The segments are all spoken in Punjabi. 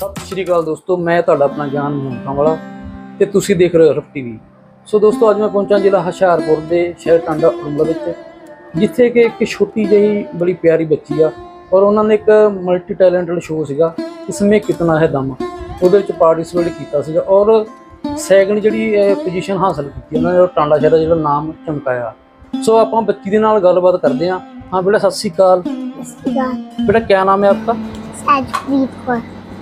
ਸਤਿ ਸ਼੍ਰੀ ਅਕਾਲ ਦੋਸਤੋ ਮੈਂ ਤੁਹਾਡਾ ਆਪਣਾ ਗਿਆਨ ਮੋਹਨ ਵਾਲਾ ਤੇ ਤੁਸੀਂ ਦੇਖ ਰਹੇ ਹੋ ਰਫ ਟੀਵੀ। ਸੋ ਦੋਸਤੋ ਅੱਜ ਮੈਂ ਪਹੁੰਚਾ ਜ਼ਿਲ੍ਹਾ ਹਸ਼ਿਆਰਪੁਰ ਦੇ ਸ਼ਹਿਰ ਟਾਂਡਾ ਉਮਲਾ ਵਿੱਚ ਜਿੱਥੇ ਕਿ ਇੱਕ ਛੋਟੀ ਜਿਹੀ ਬੜੀ ਪਿਆਰੀ ਬੱਚੀ ਆ ਔਰ ਉਹਨਾਂ ਨੇ ਇੱਕ ਮਲਟੀ ਟੈਲੈਂਟਡ ਸ਼ੋਅ ਸੀਗਾ ਇਸਮੇ ਕਿਤਨਾ ਹੈ ਦਮ। ਉਹਦੇ ਵਿੱਚ ਪਾਰਟਿਸਿਪੇਟ ਕੀਤਾ ਸੀਗਾ ਔਰ ਸੈਕਿੰਡ ਜਿਹੜੀ ਪੋਜੀਸ਼ਨ ਹਾਸਲ ਕੀਤੀ ਉਹਨਾਂ ਨੇ ਔਰ ਟਾਂਡਾ ਸ਼ਹਿਰ ਦਾ ਜਿਹੜਾ ਨਾਮ ਚਮਕਾਇਆ। ਸੋ ਆਪਾਂ ਬੱਚੀ ਦੇ ਨਾਲ ਗੱਲਬਾਤ ਕਰਦੇ ਹਾਂ। ਹਾਂ ਬੇਟਾ ਸਤਿ ਸ਼੍ਰੀ ਅਕਾਲ। ਸਤਿ ਸ਼੍ਰੀ ਅਕਾਲ। ਬੇਟਾ ਕੀ ਨਾਮ ਹੈ ਆਪਕਾ? ਸਾਜਪ੍ਰੀਤ ਕੌਰ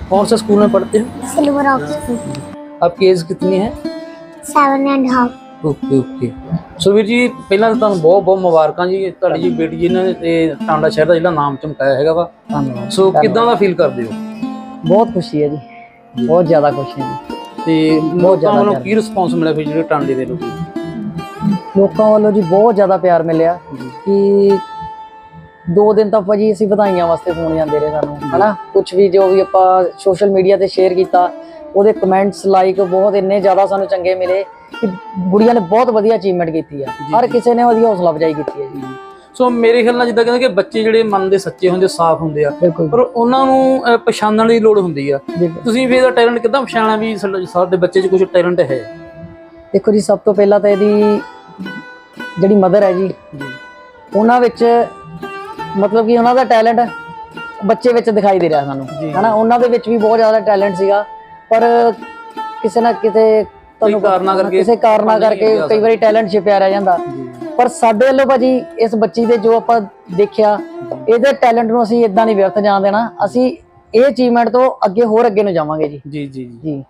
कौन से स्कूल में पढ़ते हो सिल्वर ऑक्सफोर्ड आपकी एज कितनी है seven and half okay okay so ਵੀਰ ਜੀ ਪਹਿਲਾਂ ਤਾਂ ਤੁਹਾਨੂੰ ਬਹੁਤ ਬਹੁਤ ਮੁਬਾਰਕਾਂ ਜੀ ਤੁਹਾਡੀ ਜੀ ਬੇਟੀ ਜੀ ਨੇ ਤੇ ਟਾਂਡਾ ਸ਼ਹਿਰ ਦਾ ਜਿਹੜਾ ਨਾਮ ਚਮਕਾਇਆ ਹੈਗਾ ਵਾ ਧੰਨਵਾਦ ਸੋ ਕਿਦਾਂ ਦਾ ਫੀਲ ਕਰਦੇ ਹੋ ਬਹੁਤ ਖੁਸ਼ੀ ਹੈ ਜੀ ਬਹੁਤ ਜ਼ਿਆਦਾ ਖੁਸ਼ੀ ਹੈ ਜੀ ਤੇ ਬਹੁਤ ਜ਼ਿਆਦਾ ਵੱਲੋਂ ਪਿਆਰ। ਕੀ ਰਿਸਪੌਂਸ ਮਿਲਿਆ ਫਿਰ ਜਿਹੜੇ ਟਾਂਡੇ ਦੇ ਲੋਕ ਲੋਕਾਂ ਵੱਲੋਂ ਜੀ ਬਹੁਤ ਜ਼ਿਆਦਾ ਪਿਆਰ ਮਿਲਿਆ ਕਿ ਦੋ ਦਿਨ ਤਾਂ ਭਾਜੀ ਅਸੀਂ ਵਧਾਈਆਂ ਵਾਸਤੇ ਫੋਨ ਜਾਂਦੇ ਰਹੇ ਸਾਨੂੰ ਹਨਾ? ਕੁਝ ਵੀ ਜੋ ਵੀ ਆਪਾਂ ਸੋਸ਼ਲ ਮੀਡੀਆ ਤੇ ਸ਼ੇਅਰ ਕੀਤਾ ਉਹਦੇ ਕਮੈਂਟਸ ਲਾਈਕ ਬਹੁਤ ਇੰਨੇ ਜ਼ਿਆਦਾ ਸਾਨੂੰ ਚੰਗੇ ਮਿਲੇ ਕਿ ਗੁੜੀਆ ਨੇ ਬਹੁਤ ਵਧੀਆ ਅਚੀਵਮੈਂਟ ਕੀਤੀ ਆ। ਹਰ। ਕਿਸੇ ਨੇ ਵਧੀਆ ਹੌਸਲਾ ਅਫਜ਼ਾਈ ਕੀਤੀ ਹੈ ਜੀ। ਸੋ ਮੇਰੇ ਖਿਆਲ ਨਾਲ ਜਿੱਦਾਂ ਕਹਿੰਦੇ ਕਿ ਬੱਚੇ ਜਿਹੜੇ ਮਨ ਦੇ ਸੱਚੇ ਹੁੰਦੇ ਸਾਫ਼ ਹੁੰਦੇ ਆ ਪਰ ਉਹਨਾਂ ਨੂੰ ਪਛਾਣਨ ਦੀ ਲੋੜ ਹੁੰਦੀ ਆ। ਤੁਸੀਂ ਵੀ ਇਹਦਾ ਟੈਲੈਂਟ ਕਿੱਦਾਂ ਪਛਾਣਿਆ ਵੀ ਸਾਡਾ- ਬੱਚੇ 'ਚ ਕੁਝ ਟੈਲੈਂਟ ਹੈ? ਦੇਖੋ ਜੀ ਸਭ ਤੋਂ ਪਹਿਲਾਂ ਤਾਂ ਇਹਦੀ ਜਿਹੜੀ ਮਦਰ ਹੈ ਜੀ। ਉਹਨਾਂ ਵਿੱਚ ਮਤਲਬ ਕਿ ਉਹਨਾਂ ਦਾ ਟੈਲੈਂਟ ਬੱਚੇ ਵਿੱਚ ਦਿਖਾਈ ਦੇ ਰਿਹਾ ਸਾਨੂੰ। ਹਨਾ ਉਹਨਾਂ ਦੇ ਵਿੱਚ ਵੀ ਬਹੁਤ ਜ਼ਿਆਦਾ ਟੈਲੈਂਟ ਸੀਗਾ ਪਰ ਕਿਸੇ ਨਾ ਕਿਤੇ ਤੁਹਾਨੂੰ ਕਾਰਨਾਂ ਕਰਕੇ ਕਿਸੇ ਕਾਰਨਾਂ ਕਰਕੇ ਕਈ ਵਾਰੀ ਟੈਲੈਂਟ ਛਿਪਿਆ ਰਹਿ ਜਾਂਦਾ। ਪਰ ਸਾਡੇ ਵੱਲੋਂ ਭਾਜੀ ਇਸ ਬੱਚੀ ਦੇ ਜੋ ਆਪਾਂ ਦੇਖਿਆ ਇਹਦੇ ਟੈਲੈਂਟ ਨੂੰ ਅਸੀਂ ਇਦਾਂ ਨਹੀਂ ਵਿਅਰਥ ਜਾਣ ਦੇਣਾ। ਅਸੀਂ ਇਹ ਅਚੀਵਮੈਂਟ ਤੋਂ ਅੱਗੇ ਹੋਰ ਅੱਗੇ ਨੂੰ ਜਾਵਾਂਗੇ ਜੀ। ਜੀ ਜੀ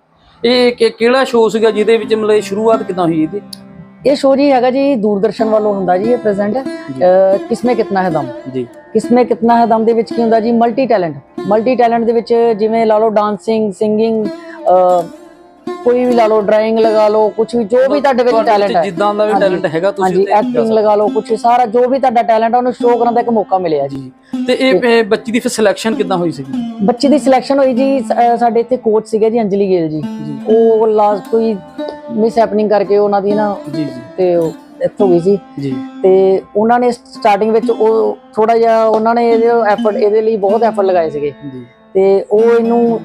ਇਹ ਕਿਹੜਾ ਸ਼ੋਅ ਸੀਗਾ ਜਿਹਦੇ ਵਿੱਚ ਮਤਲਬ ਸ਼ੁਰੂਆਤ ਕਿਦਾਂ ਹੋਈ ਇਹਦੀ? ਇਹ ਸ਼ੋਅ ਜੀ ਹੈਗਾ ਜੀ ਦੂਰਦਰਸ਼ਨ ਵੱਲੋਂ ਹੁੰਦਾ ਜੀ ਇਹ ਪ੍ਰੈਜ਼ੈਂਟ ਕਿਸਮੇ ਕਿਤਨਾ ਹੈ ਦਮ? ਜੀ। ਕਿਸਮੇ ਕਿਤਨਾ ਹੈ ਦਮ ਦੇ ਵਿੱਚ ਕੀ ਹੁੰਦਾ ਜੀ? ਮਲਟੀ ਟੈਲੈਂਟ ਮਲਟੀ ਟੈਲੈਂਟ ਦੇ ਵਿੱਚ ਜਿਵੇਂ ਲਾ ਲਓ ਡਾਂਸਿੰਗ ਸਿੰਗਿੰਗ ਕੋਈ ਵੀ ਲਾ ਲਓ ਡਰਾਇੰਗ ਲਗਾ ਲਓ ਕੁਝ ਵੀ ਜੋ ਵੀ ਤੁਹਾਡੇ ਵਿੱਚ ਟੈਲੈਂਟ ਹੈ। ਜਿੱਦਾਂ ਦਾ ਵੀ ਟੈਲੈਂਟ ਹੈਗਾ ਤੁਸੀਂ ਹਾਂਜੀ ਐਕਟਿੰਗ ਲਗਾ ਲਓ ਕੁਝ ਸਾਰਾ ਜੋ ਵੀ ਤੁਹਾਡਾ ਟੈਲੈਂਟ ਹੈ ਉਹਨੂੰ ਸ਼ੋਅ ਕਰਨ ਦਾ ਇੱਕ ਮੌਕਾ ਮਿਲਿਆ ਜੀ। ਤੇ ਇਹ ਬੱਚੀ ਦੀ ਫਿਰ ਸਿਲੈਕਸ਼ਨ ਕਿਦਾਂ ਹੋਈ ਸੀਗੀ? ਬੱਚੇ ਦੀ ਸਿਲੈਕਸ਼ਨ ਹੋਈ ਜੀ ਸ- ਸਾਡੇ ਇੱਥੇ ਕੋਚ ਸੀਗੇ ਜੀ ਅੰਜਲੀ ਗੇਲ ਜੀ। ਉਹ ਲਾਸਟ ਕੋਈ ਮਿਸ ਹੈਪਨਿੰਗ ਕਰਕੇ ਉਹਨਾਂ ਦੀ ਨਾ ਜੀ ਜੀ। ਤੇ ਇੱਥੋਂ ਗਈ ਸੀ। ਜੀ। ਤੇ ਉਹਨਾਂ ਨੇ ਸਟਾਰਟਿੰਗ ਵਿੱਚ ਉਹ ਥੋੜਾ ਜਿਹਾ ਉਹਨਾਂ ਨੇ ਇਹਦੇ ਐਫਰਟ ਇਹਦੇ ਲਈ ਬਹੁਤ ਐਫਰਟ ਲਗਾਏ ਸੀਗੇ। ਜੀ। ਤੇ ਉਹ ਇਹਨੂੰ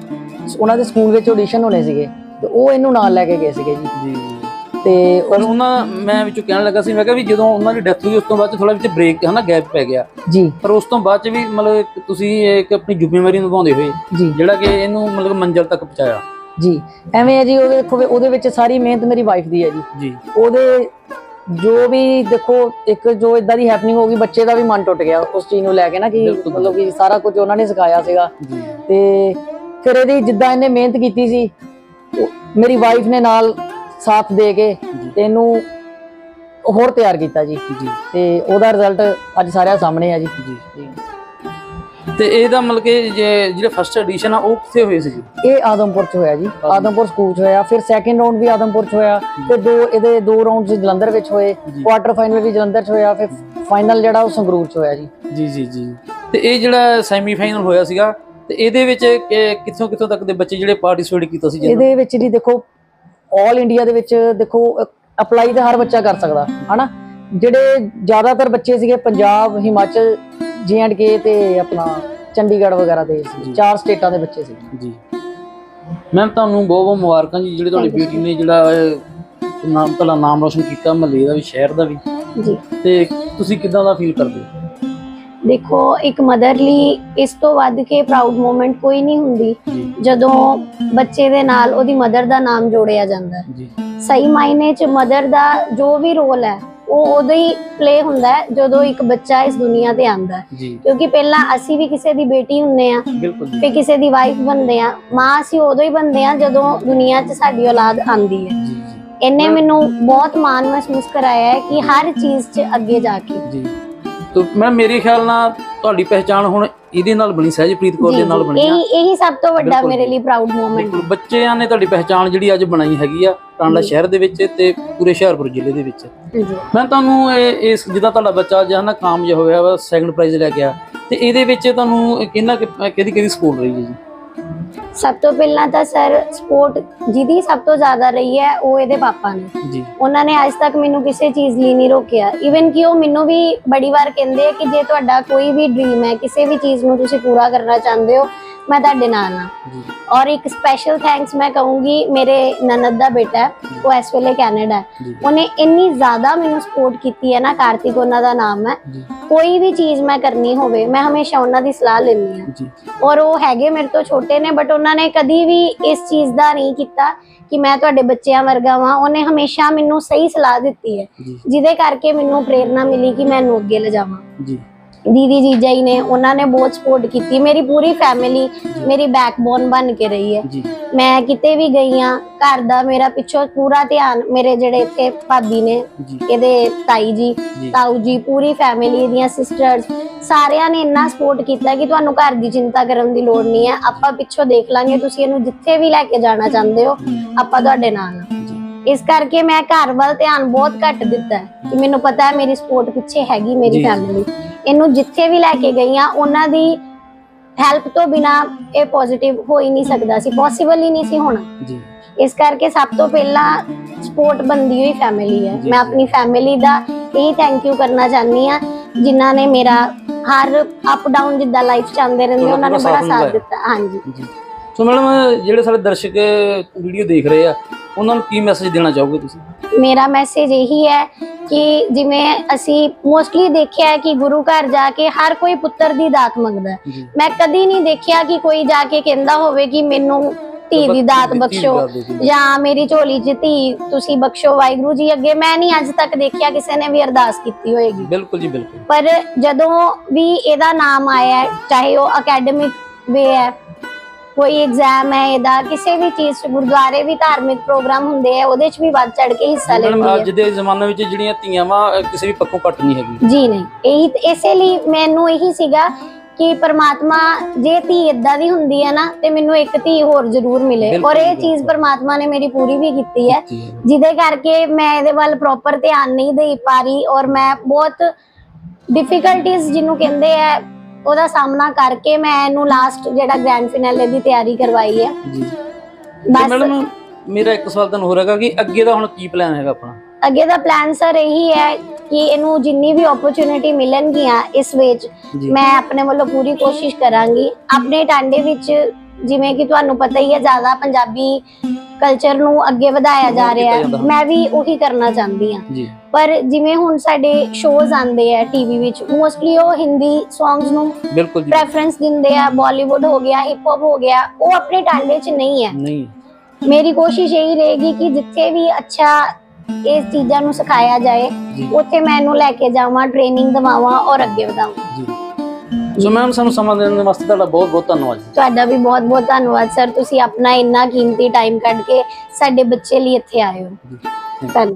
ਉਹਨਾਂ ਦੇ ਸਕੂਲ ਵਿੱਚ ਆਡੀਸ਼ਨ ਹੋਣੇ ਸੀਗੇ। ਤੇ ਉਹ ਇਹਨੂੰ ਨਾਲ ਲੈ ਕੇ ਗਏ ਸੀਗੇ ਜੀ। ਜੀ। ਤੇ ਪਰ ਉਹਨਾਂ ਮੈਂ ਵਿੱਚੋਂ ਕਹਿਣ ਲੱਗਾ ਸੀ ਮੈਂ ਕਿਹਾ ਵੀ ਜਦੋਂ ਉਹਨਾਂ ਦੀ ਡੈਥ ਹੋਈ ਉਸ ਤੋਂ ਬਾਅਦ ਥੋੜਾ ਵਿੱਚ ਬ੍ਰੇਕ ਹਨਾ ਗੈਪ ਪੈ ਗਿਆ। ਜੀ। ਪਰ ਉਸ ਤੋਂ ਬਾਅਦ ਚ ਵੀ ਮਤਲਬ ਤੁਸੀਂ ਇੱਕ ਆਪਣੀ ਜ਼ਿੰਮੇਵਾਰੀ ਨਿਭਾਉਂਦੇ ਹੋਏ ਜਿਹੜਾ ਕਿ ਇਹਨੂੰ ਮਤਲਬ ਮੰਜ਼ਲ ਤੱਕ ਪਹੁੰਚਾਇਆ। ਜੀ। ਐਵੇਂ ਹੈ ਜੀ ਉਹਦੇ ਦੇਖੋ ਵੀ ਉਹਦੇ ਵਿੱਚ ਸਾਰੀ ਮਿਹਨਤ ਮੇਰੀ ਵਾਈਫ ਦੀ ਹੈ ਜੀ। ਜੀ। ਉਹਦੇ ਜੋ ਵੀ ਦੇਖੋ ਇੱਕ ਜੋ ਇਦਾਂ ਦੀ ਹੈਪਨਿੰਗ ਹੋ ਗਈ ਬੱਚੇ ਦਾ ਵੀ ਮਨ ਟੁੱਟ ਗਿਆ ਉਸ ਚੀਜ਼ ਨੂੰ ਲੈ ਕੇ ਨਾ ਕਿ ਬਿਲਕੁਲ। ਮਤਲਬ ਕਿ ਸਾਰਾ ਕੁਝ ਉਹਨਾਂ ਨੇ ਸਿਖਾਇਆ ਸੀਗਾ। ਜੀ। ਤੇ ਫਿਰ ਇਹਦੀ ਜਿੱਦਾਂ ਇਹਨੇ ਮਿਹਨਤ ਕੀਤੀ ਸੀ ਉਹ- ਮੇਰੀ ਵਾਈਫ ਨੇ ਨਾਲ ਸਾਥ ਦੇ ਕੇ ਜੀ। ਤੇ ਇਹਨੂੰ ਹੋਰ ਤਿਆਰ ਕੀਤਾ ਜੀ। ਜੀ। ਤੇ ਉਹਦਾ ਰਿਜ਼ਲਟ ਅੱਜ ਸਾਰਿਆਂ ਸਾਹਮਣੇ ਆ ਜੀ ਜੀ। ਤੇ ਇਹਦਾ ਮਤਲਬ ਕਿ ਜੇ- ਜਿਹੜਾ ਫਸਟ ਐਡੀਸ਼ਨ ਆ ਉਹ ਕਿੱਥੇ ਹੋਈ ਸੀ ਇਹ ਆਦਮਪੁਰ ਚ ਹੋਇਆ ਜੀ। ਆਦਮਪੁਰ। ਸਕੂਲ ਚ ਹੋਇਆ। ਫਿਰ ਸੈਕਿੰਡ ਰਾਉਂਡ ਵੀ ਆਦਮਪੁਰ ਚ ਹੋਇਆ। ਫਿਰ ਦੋ ਇਹਦੇ ਦੋ ਰਾਉਂਡਸ ਜਲੰਧਰ ਵਿੱਚ ਹੋਏ। ਜੀ। ਕੁਆਟਰ ਫਾਈਨਲ ਵੀ ਜਲੰਧਰ ਚ ਹੋਇਆ। ਫਿਰ ਫਾਈਨਲ ਜਿਹੜਾ ਉਹ ਸੰਗਰੂਰ ਚ ਹੋਇਆ ਜੀ। ਜੀ ਜੀ ਜੀ। ਤੇ ਇਹ ਜਿਹੜਾ ਸੈਮੀਫਾਈਨਲ ਹੋਇਆ ਸੀਗਾ ਤੇ ਇਹਦੇ ਵਿੱਚ ਕਿੱਥੋਂ ਕਿੱਥੋਂ ਤੱਕ ਦੇ ਬੱਚੇ ਜਿਹੜੇ ਪਾਰਟਿਸਿਪੇਟ ਕੀਤਾ ਸੀ ਇਹਦੇ ਵਿੱਚ ਜੀ ਦੇਖੋ 올 ਇੰਡੀਆ ਦੇ ਵਿੱਚ ਦੇਖੋ ਅਪਲਾਈ ਤਾਂ ਹਰ ਬੱਚਾ ਕਰ ਸਕਦਾ ਹਨਾ? ਜਿਹੜੇ ਜ਼ਿਆਦਾਤਰ ਬੱਚੇ ਸੀਗੇ ਪੰਜਾਬ ਹਿਮਾਚਲ ਕੇ ਤੇ ਆਪਣਾ ਚੰਡੀਗੜ੍ਹ ਵਗੈਰਾ ਦੇ ਸੀ। ਚਾਰ ਸਟੇਟਾਂ ਦੇ ਬੱਚੇ ਸੀ। ਜੀ। ਮੈਮ ਤੁਹਾਨੂੰ ਬਹੁਤ ਬਹੁਤ ਮੁਬਾਰਕਾਂ ਜੀ ਜਿਹੜੇ ਤੁਹਾਡੀ ਬੇਟੀ ਨੇ ਜਿਹੜਾ ਇਹ ਨਾਮ ਤੁਹਾਡਾ ਨਾਮ ਰੋਸ਼ਨ ਕੀਤਾ ਮਹੱਲੇ ਦਾ ਵੀ ਸ਼ਹਿਰ ਦਾ ਵੀ। ਜੀ। ਤੇ ਤੁਸੀਂ ਕਿਦਾਂ ਦਾ ਫੀਲ ਕਰਦੇ ਹੋ? ਦੇਖੋ ਇੱਕ ਮਦਰ ਲਈ ਇਸ ਤੋਂ ਵੱਧ ਕੇ ਪ੍ਰਾਊਡ ਮੂਮੈਂਟ ਕੋਈ ਨਹੀਂ ਹੁੰਦੀ। ਜਦੋਂ ਬੱਚੇ ਦੇ ਨਾਲ ਉਹਦੀ ਮਦਰ ਦਾ ਨਾਮ ਜੋੜਿਆ ਜਾਂਦਾ ਹੈ। ਸਹੀ ਮਾਇਨੇ 'ਚ ਮਦਰ ਦਾ ਜੋ ਵੀ ਰੋਲ ਹੈ ਉਹ ਉਦੋਂ ਹੀ ਪਲੇ ਹੁੰਦਾ ਹੈ ਜਦੋਂ ਇੱਕ ਬੱਚਾ ਇਸ ਦੁਨੀਆ ਤੇ ਆਂਦਾ ਹੈ। ਜੀ। ਕਿਉਂਕਿ ਪਹਿਲਾਂ ਅਸੀਂ ਵੀ ਕਿਸੇ ਦੀ ਬੇਟੀ ਹੁੰਨੇ ਆ ਬਿਲਕੁਲ ਜੀ। ਤੇ ਕਿਸੇ ਦੀ ਵਾਈਫ ਬਣਦੇ ਆ ਮਾਂ ਅਸੀਂ ਉਦੋਂ ਹੀ ਬਣਦੇ ਆ ਜਦੋਂ ਦੁਨੀਆ 'ਚ ਸਾਡੀ ਔਲਾਦ ਆਂਦੀ ਹੈ। ਜੀ ਇਹਨੇ ਮੈਨੂੰ ਬਹੁਤ ਮਾਣ ਮਹਿਸੂਸ ਕਰਾਇਆ ਹੈ ਕਿ ਹਰ ਚੀਜ਼ 'ਚ ਅੱਗੇ ਜਾ ਕੇ। ਜੀ। ਤਾਂ ਮੈਂ ਮੇਰੇ ਖਿਆਲ ਨਾਲ ਤੁਹਾਡੀ ਪਹਿਚਾਣ ਹੁਣ ਇਹਦੇ ਨਾਲ ਬਣੀ ਸਹਿਜਪ੍ਰੀਤ ਕੌਰ ਦੇ ਨਾਲ ਬਣੀ ਆ। ਇਹੀ ਇਹੀ ਸਭ ਤੋਂ ਵੱਡਾ ਬਿਲਕੁਲ ਮੇਰੇ। ਲਈ ਪ੍ਰਾਊਡ ਮੂਮੈਂਟ ਬਿਲਕੁਲ ਬੱਚਿਆਂ ਨੇ ਤੁਹਾਡੀ ਪਹਿਚਾਣ ਜਿਹੜੀ ਅੱਜ ਬਣਾਈ ਹੈਗੀ ਆ ਟਾਂਡਾ। ਸ਼ਹਿਰ ਦੇ ਵਿੱਚ ਤੇ ਪੂਰੇ ਹੁਸ਼ਿਆਰਪੁਰ ਜ਼ਿਲ੍ਹੇ ਦੇ ਵਿੱਚ। ਜੀ। ਮੈਂ ਤੁਹਾਨੂੰ ਇਹ ਇਸ ਜਿੱਦਾਂ ਤੁਹਾਡਾ ਬੱਚਾ ਅੱਜ ਹਨਾ ਕਾਮਯਾਬ ਹੋਇਆ ਵਾ ਸੈਕੰਡ ਪ੍ਰਾਈਜ਼ ਲੈ ਗਿਆ ਤੇ ਇਹਦੇ ਵਿੱਚ ਤੁਹਾਨੂੰ ਕਿੰਨਾ ਕਿਹਦੀ ਕਿਹਦੀ ਸਪੋਰਟ ਰਹੀ ਹੈ ਜੀ? ਸਭ ਤੋਂ ਪਹਿਲਾਂ ਤਾਂ ਸਰ ਸਪੋਰਟ ਜਿਹਦੀ ਸਭ ਤੋਂ ਜ਼ਿਆਦਾ ਰਹੀ ਹੈ ਉਹ ਇਹਦੇ ਪਾਪਾ ਨੇ। ਜੀ। ਉਹਨਾਂ ਨੇ ਅੱਜ ਤੱਕ ਮੈਨੂੰ ਕਿਸੇ ਚੀਜ਼ ਲਈ ਨਹੀਂ ਰੋਕਿਆ। ਇਵਨ ਕਿ ਉਹ ਮੈਨੂੰ ਵੀ ਬੜੀ ਵਾਰ ਕਹਿੰਦੇ ਆ ਕਿ ਜੇ ਤੁਹਾਡਾ ਕੋਈ ਵੀ ਡ੍ਰੀਮ ਹੈ ਕਿਸੇ ਵੀ ਚੀਜ਼ ਨੂੰ ਤੁਸੀਂ ਪੂਰਾ ਕਰਨਾ ਚਾਹੁੰਦੇ ਹੋ ਮੈਂ ਤੁਹਾਡੇ ਨਾਲ ਆ ਔਰ ਇੱਕ ਸਪੈਸ਼ਲ ਥੈਂਕਸ ਮੈਂ ਕਹੂੰਗੀ ਮੇਰੇ ਨਨਦ ਦਾ ਬੇਟਾ ਉਹ ਇਸ ਵੇਲੇ ਕੈਨੇਡਾ ਉਹਨੇ ਇੰਨੀ ਜ਼ਿਆਦਾ ਮੈਨੂੰ ਸਪੋਰਟ ਕੀਤੀ ਹੈ ਨਾ ਕਾਰਤਿਕ ਉਹਨਾਂ ਦਾ ਨਾਮ ਹੈ। ਕੋਈ ਵੀ ਚੀਜ਼ ਮੈਂ ਕਰਨੀ ਹੋਵੇ ਮੈਂ ਹਮੇਸ਼ਾ ਉਹਨਾਂ ਦੀ ਸਲਾਹ ਲੈਂਦੀ ਹਾਂ। ਔਰ ਉਹ ਹੈਗੇ ਮੇਰੇ ਤੋਂ ਛੋਟੇ ਨੇ ਬਟ ਉਹਨਾਂ ਨੇ ਕਦੀ ਵੀ ਇਸ ਚੀਜ਼ ਦਾ ਨਹੀਂ ਕੀਤਾ ਕਿ ਮੈਂ ਤੁਹਾਡੇ ਬੱਚਿਆਂ ਵਰਗਾ ਵਾਂ। ਉਹਨੇ ਹਮੇਸ਼ਾ ਮੈਨੂੰ ਸਹੀ ਸਲਾਹ ਦਿੱਤੀ ਹੈ। ਜਿਹਦੇ ਕਰਕੇ ਮੈਨੂੰ ਪ੍ਰੇਰਣਾ ਮਿਲੀ ਕਿ ਮੈਂ ਇਹਨੂੰ ਅੱਗੇ ਲਿਜਾਵਾਂ। ਜੀ। ਦੀਦੀ ਜੀਜਾ ਜੀ ਨੇ ਉਹਨਾਂ ਨੇ ਬਹੁਤ ਸਪੋਰਟ ਕੀਤੀ। ਮੇਰੀ ਪੂਰੀ ਫੈਮਿਲੀ ਮੇਰੀ ਬੈਕਬੋਨ ਬਣ ਕੇ ਰਹੀ ਹੈ। ਮੈਂ ਕਿਤੇ ਵੀ ਗਈ ਆ ਘਰ ਦਾ ਮੇਰਾ ਪਿੱਛੋਂ ਪੂਰਾ ਧਿਆਨ ਮੇਰੇ ਜਿਹੜੇ ਇੱਥੇ ਭਾਬੀ ਨੇ ਇਹਦੇ ਤਾਈ ਜੀ ਤਾਊ ਜੀ ਪੂਰੀ ਫੈਮਿਲੀ ਦੀਆਂ ਸਿਸਟਰਸ ਸਾਰਿਆਂ ਨੇ ਇੰਨਾ ਸਪੋਰਟ ਕੀਤਾ ਕਿ ਤੁਹਾਨੂੰ ਘਰ ਦੀ ਚਿੰਤਾ ਕਰਨ ਦੀ ਲੋੜ ਨਹੀਂ ਹੈ। ਆਪਾਂ ਪਿੱਛੋਂ ਦੇਖ ਲਾਂਗੇ ਤੁਸੀਂ ਇਹਨੂੰ ਜਿੱਥੇ ਵੀ ਲੈ ਕੇ ਜਾਣਾ ਚਾਹੁੰਦੇ ਹੋ ਆਪਾਂ ਤੁਹਾਡੇ ਨਾਲ ਹਾਂ। ਜੀ। ਇਸ ਕਰਕੇ ਮੈਂ ਘਰ ਵੱਲ ਧਿਆਨ ਬਹੁਤ ਘੱਟ ਦਿੱਤਾ ਹੈ ਕਿ ਮੈਨੂੰ ਪਤਾ ਹੈ ਮੇਰੀ ਸਪੋਰਟ ਪਿੱਛੇ ਹੈਗੀ ਮੇਰੀ। ਫੈਮਿਲੀ ਇਹਨੂੰ ਜਿੱਥੇ ਵੀ ਲੈ ਕੇ ਗਈਆਂ ਉਹਨਾਂ ਦੀ ਹੈਲਪ ਤੋਂ ਬਿਨਾ ਇਹ ਪੋਜ਼ਿਟਿਵ ਹੋ ਹੀ ਨਹੀਂ ਸਕਦਾ ਸੀ ਪੋਸੀਬਲ ਹੀ ਨਹੀਂ ਸੀ ਹੋਣਾ। ਜੀ। ਇਸ ਕਰਕੇ ਸਭ ਤੋਂ ਪਹਿਲਾਂ ਸਪੋਰਟ ਬੰਦੀ ਹੋਈ ਫੈਮਿਲੀ ਹੈ। ਮੈਂ ਆਪਣੀ ਫੈਮਿਲੀ ਦਾ ਇਹ ਥੈਂਕ ਯੂ ਕਰਨਾ ਚਾਹਨੀ ਆ ਜਿਨ੍ਹਾਂ ਨੇ ਮੇਰਾ ਹਰ ਅਪ ਡਾਊਨ ਜਿੱਦਾਂ ਲਾਈਫ ਚ ਆਉਂਦੇ ਰਹਿੰਦੇ ਉਹਨਾਂ ਨੇ ਬੜਾ ਸਾਥ। ਦਿੱਤਾ। ਹਾਂਜੀ। ਸੋ ਮੈਡਮ ਜਿਹੜੇ ਸਾਡੇ ਦਰਸ਼ਕ ਵੀਡੀਓ ਦੇਖ ਰਹੇ ਆ ਉਹਨਾਂ ਨੂੰ ਕੀ ਮੈਸੇਜ ਦੇਣਾ ਚਾਹੋਗੇ ਤੁਸੀਂ? ਮੇਰਾ ਮੈਸੇਜ ਇਹੀ ਹੈ ਕਿ ਜਿਵੇਂ ਅਸੀਂ ਮੋਸਟਲੀ ਦੇਖਿਆ ਹੈ ਕਿ ਗੁਰੂ ਘਰ ਜਾ ਕੇ ਹਰ ਕੋਈ ਪੁੱਤਰ ਦੀ ਦਾਤ ਮੰਗਦਾ ਮੈਂ ਕਦੀ ਨਹੀਂ ਦੇਖਿਆ ਕਿ ਕੋਈ ਜਾ ਕੇ ਕਹਿੰਦਾ ਹੋਵੇ ਕਿ ਮੈਨੂੰ ਧੀ ਦੀ ਦਾਤ ਬਖਸ਼ੋ। ਜਾਂ ਮੇਰੀ ਝੋਲੀ 'ਚ ਧੀ ਤੁਸੀਂ ਬਖਸ਼ੋ ਵਾਹਿਗੁਰੂ ਜੀ। ਅੱਗੇ ਮੈਂ ਨਹੀਂ ਅੱਜ ਤੱਕ ਦੇਖਿਆ ਕਿਸੇ ਨੇ ਵੀ ਅਰਦਾਸ ਕੀਤੀ ਹੋਏਗੀ। ਬਿਲਕੁਲ ਜੀ ਬਿਲਕੁਲ। ਪਰ ਜਦੋਂ ਵੀ ਇਹਦਾ ਨਾਮ ਆਇਆ ਚਾਹੇ ਉਹ ਅਕੈਡਮਿਕ ਵੇ ਹੈ ਕੋਈ ਐਗਜ਼ਾਮ ਹੈ ਇਹਦਾ ਕਿਸੇ ਵੀ ਚੀਜ਼ 'ਚ ਗੁਰਦੁਆਰੇ ਵੀ ਧਾਰਮਿਕ ਪ੍ਰੋਗਰਾਮ ਹੁੰਦੇ ਆ ਉਹਦੇ 'ਚ ਵੀ ਵੱਧ ਚੜ ਕੇ ਹਿੱਸਾ ਮੈਡਮ ਲੈਂਦੀ ਅੱਜ ਹੈ ਦੇ ਜ਼ਮਾਨੇ ਵਿੱਚ ਜਿਹੜੀਆਂ ਧੀਆਂ ਵਾ ਕਿਸੇ ਵੀ ਪੱਖੋਂ ਘੱਟ ਨਹੀਂ ਹੈਗੀ ਜੀ ਨਹੀਂ ਇਹੀ ਇਸੇ ਲਈ ਮੈਨੂੰ ਇਹੀ ਸੀਗਾ ਕਿ ਪ੍ਰਮਾਤਮਾ ਜੇ ਧੀ ਇਦਾਂ ਦੀ ਹੁੰਦੀ ਹੈ ਨਾ ਤੇ ਮੈਨੂੰ ਇੱਕ ਧੀ ਹੋਰ ਜ਼ਰੂਰ ਮਿਲੇ। ਬਿਲਕੁਲ, ਔਰ ਇਹ ਬਿਲਕੁਲ। ਚੀਜ਼ ਪ੍ਰਮਾਤਮਾ ਨੇ ਮੇਰੀ ਪੂਰੀ ਵੀ ਕੀਤੀ ਹੈ। ਜਿਹਦੇ ਕਰਕੇ ਮੈਂ ਇਹਦੇ ਵੱਲ ਪ੍ਰੋਪਰ ਧਿਆਨ ਨਹੀਂ ਦੇ ਪਾ ਰਹੀ ਔਰ ਮੈਂ ਬਹੁਤ ਡਿਫਿਕਲਟੀਜ਼ ਜਿਹਨੂੰ ਕਹਿੰਦੇ ਆ ਉਹਦਾ ਸਾਹਮਣਾ ਕਰਕੇ ਮੈਂ ਇਹਨੂੰ ਲਾਸਟ ਜਿਹੜਾ ਗ੍ਰੈਂਡ ਫਿਨਾਲੇ ਦੀ ਤਿਆਰੀ ਕਰਵਾਈ ਹੈ ਜੀ। ਮੈਡਮ ਮੇਰਾ ਇੱਕ ਸਵਾਲ ਤੁਹਾਨੂੰ ਹੋਰ ਹੈਗਾ ਕਿ ਅੱਗੇ ਦਾ ਹੁਣ ਕੀ ਪਲਾਨ ਹੈਗਾ ਆਪਣਾ? ਅੱਗੇ ਦਾ ਪਲਾਨ ਸਰ ਇਹੀ ਹੈ ਕਿ ਇਹਨੂੰ ਜਿੰਨੀ ਵੀ ਓਪਰਚੁਨਿਟੀ ਮਿਲਣਗੀਆਂ ਇਸ ਵਿੱਚ ਮੈਂ ਆਪਣੇ ਵੱਲੋਂ ਪੂਰੀ ਕੋਸ਼ਿਸ਼ ਕਰਾਂਗੀ। ਆਪਣੇ ਟਾਂਡੇ ਵਿੱਚ ਜਿਵੇਂ ਕਿ ਤੁਹਾਨੂੰ ਪਤਾ ਹੀ ਹੈ ਜ਼ਿਆਦਾ ਪੰਜਾਬੀ ਕਲਚਰ ਨੂੰ ਅੱਗੇ ਵਧਾਇਆ ਜਾ ਰਿਹਾ। ਹੈ। ਮੈਂ ਵੀ ਉਹੀ ਕਰਨਾ ਚਾਹੁੰਦੀ ਹਾਂ। ਪਰ ਜਿਵੇਂ ਹੁਣ ਸਾਡੇ ਸ਼ੋਜ਼ ਆਉਂਦੇ ਆ ਟੀਵੀ ਵਿੱਚ ਮੋਸਟਲੀ ਉਹ ਹਿੰਦੀ ਸੌਂਗਸ ਨੂੰ ਬਿਲਕੁਲ ਪ੍ਰੈਫਰੈਂਸ ਦਿੰਦੇ ਆ। ਬਾਲੀਵੁੱਡ ਹੋ ਗਿਆ ਹਿਪ ਹੌਪ ਹੋ ਗਿਆ ਉਹ ਆਪਣੇ ਟਾਂਡੇ 'ਚ ਨਹੀਂ ਹੈ। ਨਹੀਂ। ਮੇਰੀ ਕੋਸ਼ਿਸ਼ ਇਹੀ ਰਹੇਗੀ ਕਿ ਜਿੱਥੇ ਵੀ ਅੱਛਾ ਇਸ ਚੀਜ਼ਾਂ ਨੂੰ ਸਿਖਾਇਆ ਜਾਏ ਉੱਥੇ ਮੈਂ ਇਹਨੂੰ ਲੈ ਕੇ ਜਾਵਾਂ ਟ੍ਰੇਨਿੰਗ ਦਵਾਵਾਂ ਔਰ ਅੱਗੇ ਵਧਾਵਾਂ। ਜੀ। ਸੋ ਮੈਮ ਸਾਨੂੰ ਸਮਾਂ ਦੇਣ ਵਾਸਤੇ ਤੁਹਾਡਾ ਬਹੁਤ ਬਹੁਤ ਧੰਨਵਾਦ ਤੁਹਾਡਾ ਵੀ ਬਹੁਤ ਬਹੁਤ ਧੰਨਵਾਦ ਸਰ। ਤੁਸੀਂ ਆਪਣਾ ਇੰਨਾ ਕੀਮਤੀ ਟਾਈਮ ਕੱਢ ਕੇ ਸਾਡੇ ਬੱਚੇ ਲਈ ਇੱਥੇ ਆਏ ਹੋ। ਧੰਨਵਾਦ।